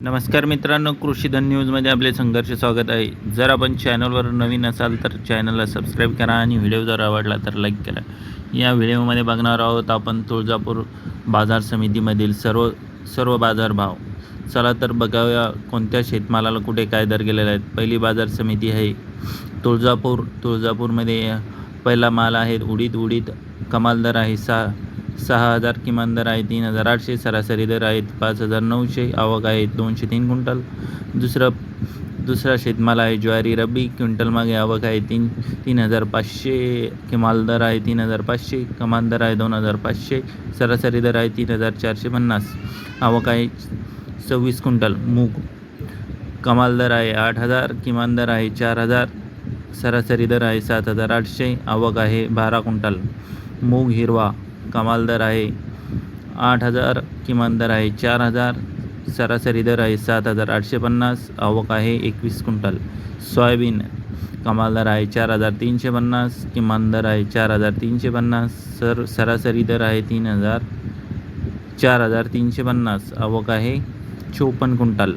नमस्कार मित्रांनो कृषीधन न्यूजमध्ये आपले संघर्ष स्वागत आहे. जर आपण चॅनलवर नवीन असाल तर चॅनलला सबस्क्राईब करा आणि व्हिडिओ जर आवडला तर लाईक करा. या व्हिडिओमध्ये बघणार आहोत आपण तुळजापूर बाजार समितीमधील सर्व सर्व बाजारभाव चला तर बघाव्या कोणत्या शेतमालाला कुठे काय दर गेलेले आहेत पहिली बाजार समिती आहे तुळजापूर. तुळजापूरमध्ये पहिला माल आहे उडीद. उडीद कमाल दर आहे सहा सहा हजार किमान दर आहे तीन हजार आठशे सरासरी दर आहेत पाच हजार नऊशे आवक आहे दोनशे तीन क्विंटल. दुसरं दुसरा शेतमाल आहे ज्वारी रब्बी क्विंटल मागे आवक आहे तीन तीन हजार पाचशे किमाल दर आहे तीन हजार पाचशे कमाल दर आहे दोन हजार पाचशे सरासरी दर आहे तीन हजार चारशे पन्नास. आवक आहे सव्वीस क्विंटल मूग. कमाल दर आहे आठ हजार किमान दर आहे चार हजार सरासरी दर आहे सात हजार आठशे आवक आहे बारा क्विंटल. मूग हिरवा. कमाल दर आहे. आठ हजार किमान दर आहे. चार हजार सरासरी दर आहे. सात हजार आठशे पन्नास. आवक आहे एकवीस क्विंटल. सोयाबीन कमाल दर आहे. चार हजार तीनशे पन्नास. किमान दर आहे चार हजार तीनशे पन्नास. सर सरासरी दर आहे तीन हजार चार हजार तीनशे पन्नास. आवक आहे चोपन्न क्विंटल.